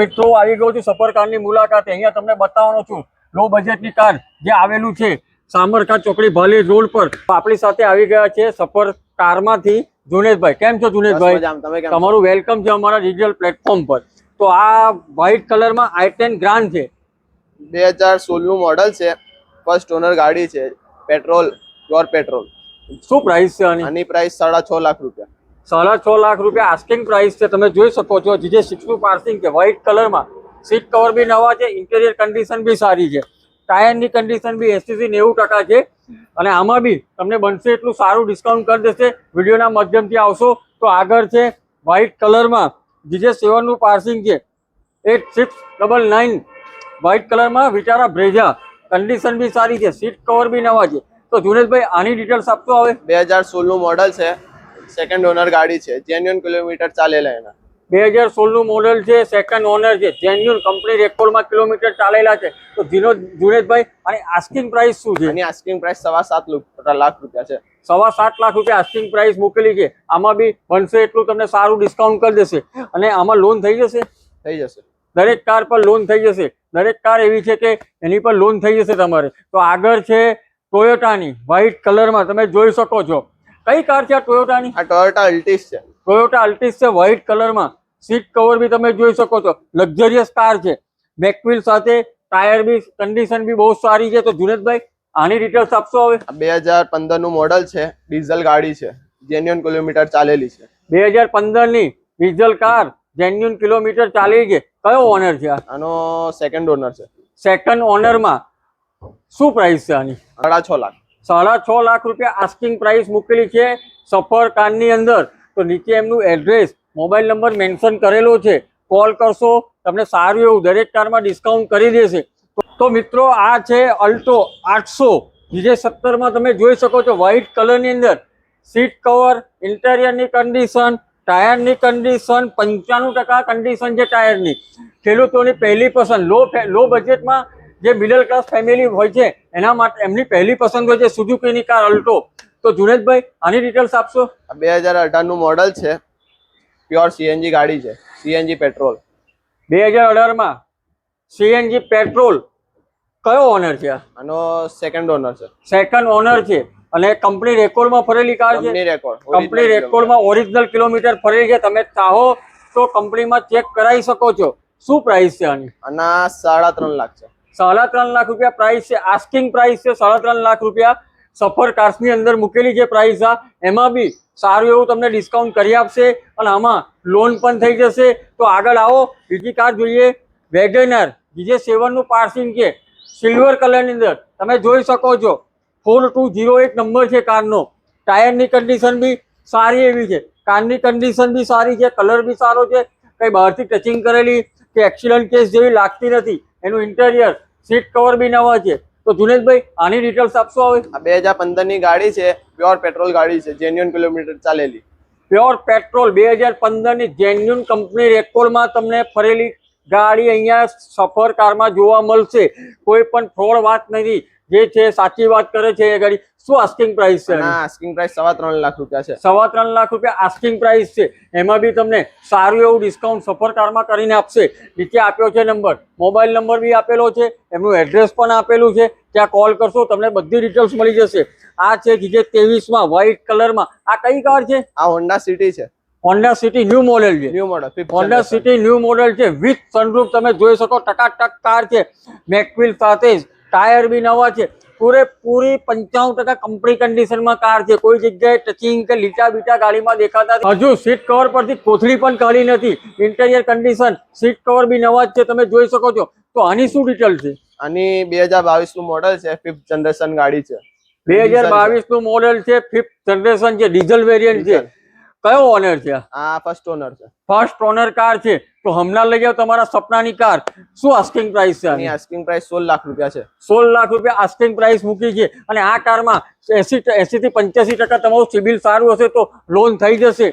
મિત્રો આવી ગયો છું સફર કારની મુલાકાત. અહીંયા તમને બતાવવાનો છું લો બજેટની કાર જે આવેલું છે સામરકા ચોકડી ભાલી રોડ પર. આપણી સાથે આવી ગયા છે સફર કારમાંથી જુનેશભાઈ. કેમ છો. તમે તમારું વેલકમ છે અમારા ડિજિટલ પ્લેટફોર્મ પર. તો આ વ્હાઇટ કલરમાં આઈ ટેન ગ્રાન્ડ છે. બે હજાર સોળનું મોડલ છે. ફર્સ્ટ ઓનર ગાડી છે. પેટ્રોલ પ્યોર પેટ્રોલ શું પ્રાઇસ છે આની? પ્રાઇસ સાડા છ લાખ રૂપિયા. સાડા છ લાખ રૂપિયા આસ્કિંગ પ્રાઇસ છે. તમે જોઈ શકો છો, જીજે સિક્સનું પાર્સિંગ છે વ્હાઇટ કલરમાં સીટ કવર બી નવા છે ઇન્ટેરિયર કન્ડિશન બી સારી છે. ટાયરની કન્ડિશન બી એસીસી નેવું ટકા છે. અને આમાં બી તમને બનશે એટલું સારું ડિસ્કાઉન્ટ કરી દેશે. વિડીયોના માધ્યમથી આવશો તો આગળ છે વ્હાઇટ કલરમાં જીજે સેવનનું પાર્સિંગ છે. Eight six double nine white કલરમાં વિચારા બ્રેઝા કન્ડિશન બી સારી છે. સીટ કવર બી નવા છે. તો જુનેશભાઈ, આની ડિટેલ્સ આપતો આવે બે હજાર સોળનું મોડલ છે. સેકન્ડ ઓનર ગાડી છે. જેન્યુઅન કિલોમીટર ચાલેલા એના. બે હજાર સોળનું મોડલ છે સેકન્ડ ઓનર છે. જેન્યુન કંપની રેકોર્ડમાં કિલોમીટર ચાલેલા છે. તો જીનો જુનેદભાઈ અને આસ્કિંગ પ્રાઇસ શું છે? એની આસ્કિંગ પ્રાઇસ સવા સાત લાખ રૂપિયા છે. સવા સાત લાખ રૂપિયા આસ્કિંગ પ્રાઇસ મૂકેલી છે. આમાં બી બનશે એટલું તમને સારું ડિસ્કાઉન્ટ કરી દેશે. અને આમાં લોન થઈ જશે? થઈ જશે. દરેક કાર પર લોન થઈ જશે. દરેક કાર એવી છે કે એની પર લોન થઈ જશે તમારે. તો આગળ છે ટોયોટાની વ્હાઇટ કલરમાં તમે જોઈ શકો છો. કઈ કાર છે આ ટોયોટાની આ ટોયોટા અલ્ટિસ છે. ટોયોટા અલ્ટિસ છે વ્હાઇટ કલરમાં સીટ કવર બી તમે જોઈ શકો છો. લક્ઝરિયસ કાર છે. બેકવ્હીલ સાથે ટાયર બી કન્ડિશન બી બહુ સારી છે. તો જુનેદભાઈ આની ડિટેલ્સ આપશો હવે? બે હજાર પંદરનું મોડલ છે ડીઝલ ગાડી છે. જેન્યુઅન કિલોમીટર ચાલેલી છે. બે હજાર પંદરની ડીઝલ કાર જેન્યુન કિલોમીટર ચાલી છે. કયો ઓનર છે આનો સેકન્ડ ઓનર છે. સેકન્ડ ઓનરમાં શું પ્રાઇસ છે આની? સાડા છ લાખ. સાડા છ લાખ રૂપિયા આસ્કિંગ પ્રાઇસ મૂકેલી છે સફર કારની અંદર. તો નીચે એમનું એડ્રેસ મોબાઈલ નંબર મેન્શન કરેલો છે. કોલ કરશો, તમને સારું એવું દરેક કારમાં ડિસ્કાઉન્ટ કરી દેશે. તો- મિત્રો, આ છે અલ્ટો આઠસો. જે સત્તરમાં તમે જોઈ શકો છો વ્હાઇટ કલરની અંદર. સીટ કવર ઇન્ટેરિયરની કન્ડિશન ટાયરની કન્ડિશન પંચાણું ટકા કન્ડિશન છે ટાયરની ખેડૂતોની પહેલી પસંદ. લો લો બજેટમાં જે મિડલ ક્લાસ ફેમિલી હોય છે એના માટે એમની પહેલી પસંદ હોય છે સુઝુકીની કાર અલ્ટો તો જુનેદભાઈ આની ડિટેલ્સ આપશો? બે હજાર અઢારનું મોડલ છે. પ્યોર સીએનજી ગાડી છે. સીએનજી પેટ્રોલ બે હજાર અઢારમાં સીએનજી પેટ્રોલ કયો ઓનર છે આનો સેકન્ડ ઓનર છે. સેકન્ડ ઓનર છે. અને કંપની રેકોર્ડમાં ફરેલી કાર છે? કંપની કંપની રેકોર્ડમાં ઓરિજિનલ કિલોમીટર ફરેલી છે. તમે ચાહો તો કંપનીમાં ચેક કરાવી શકો છો. શું પ્રાઇસ છે આની? આના સાડા ત્રણ લાખ છે. સાડા ત્રણ લાખ રૂપિયા પ્રાઇસ છે. આસ્કિંગ પ્રાઇસ છે. સાડા ત્રણ લાખ રૂપિયા. સફર કાર્સની અંદર મૂકેલી જે પ્રાઇસ આ, એમાં બી સારું એવું તમને ડિસ્કાઉન્ટ કરી આપશે અને આમાં લોન પણ થઈ જશે. તો આગળ આવો. બીજી કાર જોઈએ. વેગેનર બીજે સેવનનું પાર્સિંગ છે સિલ્વર કલરની અંદર. તમે જોઈ શકો છો. ફોર ટુ ઝીરો એક નંબર છે કારનો ટાયરની કન્ડિશન બી સારી એવી છે. કારની કન્ડિશન બી સારી છે. કલર બી સારો છે. કંઈ બહારથી ટચિંગ કરેલી કે એક્સિડન્ટ કેસ જેવી લાગતી નથી. એનું ઇન્ટેરિયર સીટ કવર બી નવા છે. તો જુનેશભાઈ આની ડિટેલ્સ આપશો હવે? આ બે હજાર પંદરની ગાડી છે પ્યોર પેટ્રોલ ગાડી છે જેન્યુઅન કિલોમીટર ચાલેલી. પ્યોર પેટ્રોલ બે હજાર પંદરની જેન્યુન કંપની રેકોર્ડમાં તમને ફરેલી ગાડી અહીંયા સફર કારમાં જોવા મળશે. કોઈ પણ ફ્રોડ વાત નથી. જે છે સાચી વાત કરે છે એ ગાડી. શું આસ્કિંગ પ્રાઇસ છે? આસ્કિંગ પ્રાઇસ સવા ત્રણ લાખ રૂપિયા છે. સવા ત્રણ લાખ રૂપિયા આસ્કિંગ પ્રાઇસ છે. એમાં બી તમને સારું એવું ડિસ્કાઉન્ટ સફર કારમાં કરીને આપશે. નીચે આપ્યો છે નંબર મોબાઈલ નંબર બી આપેલો છે. એમનું એડ્રેસ પણ આપેલું છે. ત્યાં કોલ કરશો તમને બધી ડિટેલ્સ મળી જશે. આ છે જીજે ત્રેવીસમાં વ્હાઇટ કલરમાં આ કઈ કાર છે? આ હોન્ડા સિટી છે. હોન્ડા સિટી ન્યૂ મોડેલ છે. New model Honda City new model છે. વિથ સનરૂફ તમે જોઈ શકો ટકાટક કાર છે. મેકવિલ સાથે જ ટાયર બી નવા છે. પૂરેપૂરી પંચાણું ટકા કંપની કન્ડિશનમાં કાર છે. કોઈ જગ્યાએ ટચિંગ કે લીટા બીટા ગાડીમાં દેખાતા હજુ સીટ કવર પરથી કોથળી પણ કાઢી નથી. ઇન્ટેરિયર કન્ડિશન સીટ કવર બી નવા જ છે. તમે જોઈ શકો છો. તો આની શું ડિટેલ છે? આની બે હજાર બાવીસનું મોડલ છે. ફિફ્થ જનરેશન ગાડી છે. બે હજાર બાવીસનું મોડેલ છે. ફિફ્થ જનરેશન છે ડીઝલ વેરિયન્ટ છે. કયો ઓનર છે? આ ફર્સ્ટ ઓનર છે. ફર્સ્ટ ઓનર કાર છે. તો હમણાં લઈ જાઓ તમારા સપનાની કાર શું આસ્કિંગ પ્રાઇસ છે આની? આસ્કિંગ પ્રાઇસ સોળ લાખ રૂપિયા છે. સોળ લાખ રૂપિયા આસ્કિંગ પ્રાઇસ મૂકી છે. અને આ કારમાં એસી એસી થી પંચ્યાસી ટકા તમારું સિબિલ સારું હશે તો લોન થઈ જશે.